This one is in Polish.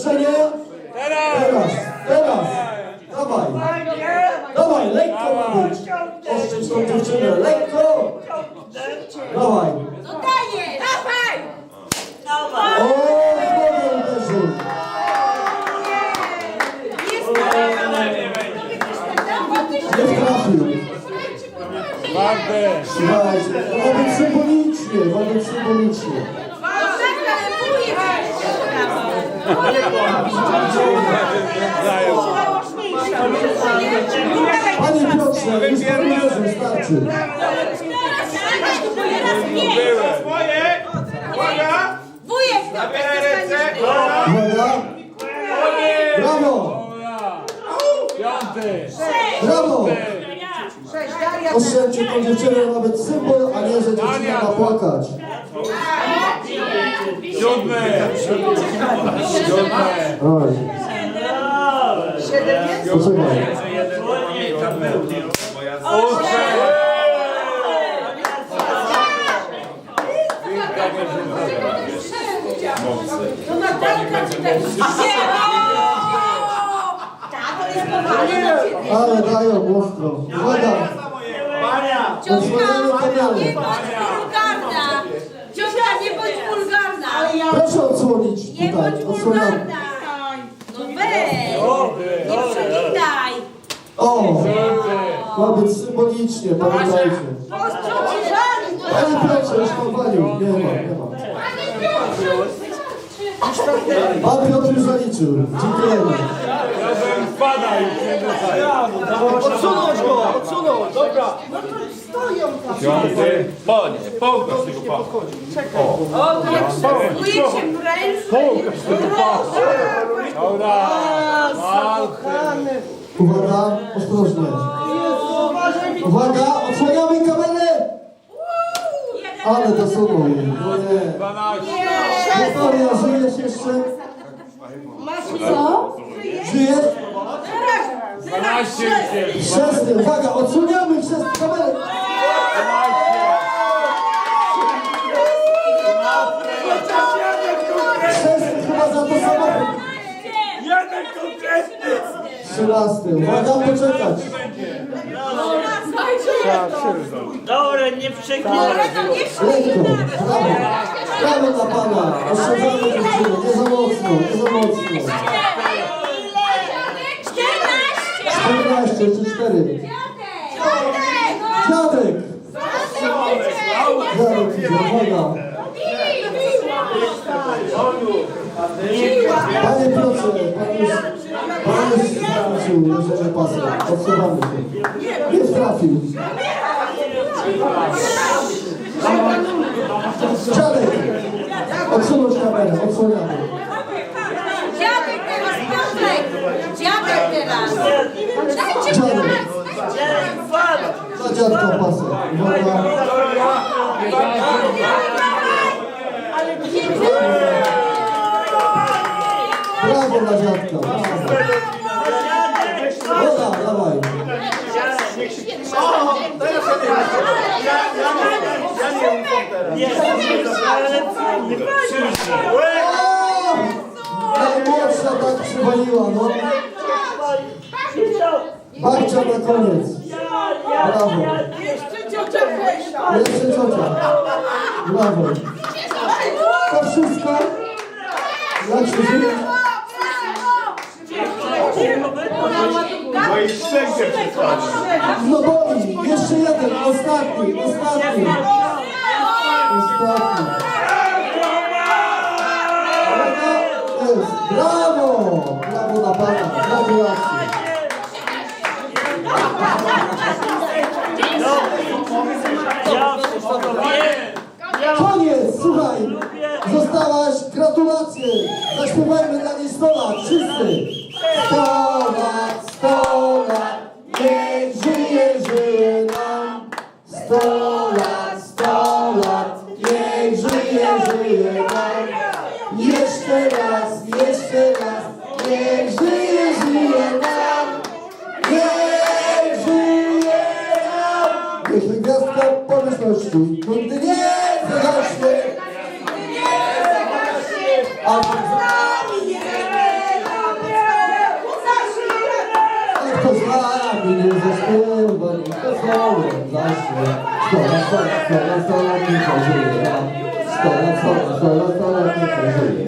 Jeszcze nie? Teraz, teraz. Dawaj. Dawaj, lekko ma być. Oszczędź tą dziewczynę, lekko. Dawaj. No daję! Dawaj! O, znowu uderzył. Nie trafił. Twarde. Słuchajcie, ma być symbolicznie, być symbolicznie. Panie Piotrze, już pan uderzył, starczy. Swoje. Uwaga. Wujek, Zabieraj ręce. Uwaga. Brawo, Piąty. brawo. Oszczędźcie tą dziewczynę, być symbol, a nie, że dziewczyna ma płakać. Siódmy. Siódme. Oj. Ale dają ostro. Uwaga. Odsłaniamy kamerę. nie bądź wulgarna! Ciotka, nie wulgarna! Proszę odsłonić Nie tutaj. bądź Odsłaniamy. wulgarna! No weź! Nie przeginaj! O, ma być symbolicznie, pamiętajcie. Panie Piotrze, już pan walił. Nie ma, nie ma. Pan Piotr już zaliczył. Dziękujemy. Razem spada już nie dostaj. Odsunąć go, odsunąć. Dobra. Piąty. Panie, pokaż tego pana. Wujek się pręży! Dobra. Walczy. Uwaga, ostrożnie. Uwaga, odsłaniamy kamerę. Ale dosunął jej. No nie. Dwanaście. Wiktoria, żyjesz jeszcze? Co? Żyjesz? Dwanaście już jest. Chrzestny, uwaga, odsłaniamy chrzestny kamerę. Chrzestny chyba za to samochód. Jeden konkretny! Trzynasty, uwaga, poczekać. Dobra, nie przeklinaj. Lekko, brawo. Brawo dla pana. Oszczędzamy dziewczynę, nie za mocno, nie za mocno. 14 czy 4. Dziadek. Dziadek idzie, uwaga. Panie Piotrze, pan już, pan już stracił leżenie pasa. Odsuwamy się. Nie trafił. Dziadek. Odsunąć kamerę, odsłaniamy. Dziadek teraz, Piotrek! Dziadek teraz! Dajcie Dziadek. teraz! Za dziadka pasę. Uwaga. Brawo dla dziadka. Woda, dawaj. O! Najmłodsza tak przywaliła, no. Babcia na koniec. Brawo. Jeszcze ciocia Hesia! Jeszcze ciocia. Brawo. To wszystko? Jak się żyje? I szczęście przedstawił. No boli. Jeszcze jeden. Ostatni. Ostatni. Ostatni. Jest. Brawo. Brawo dla pana. Gratulacje. Koniec, słuchaj! 100 lat, 100 lat, niech żyje, żyje nam! Jeszcze raz, jeszcze raz, niech żyje, żyje nam! Niech żyje nam! Niech gwiazdka pomyślności nigdy nie zagaśnie! A 算了算了算了不合适也罢算了算了算了算了不合适也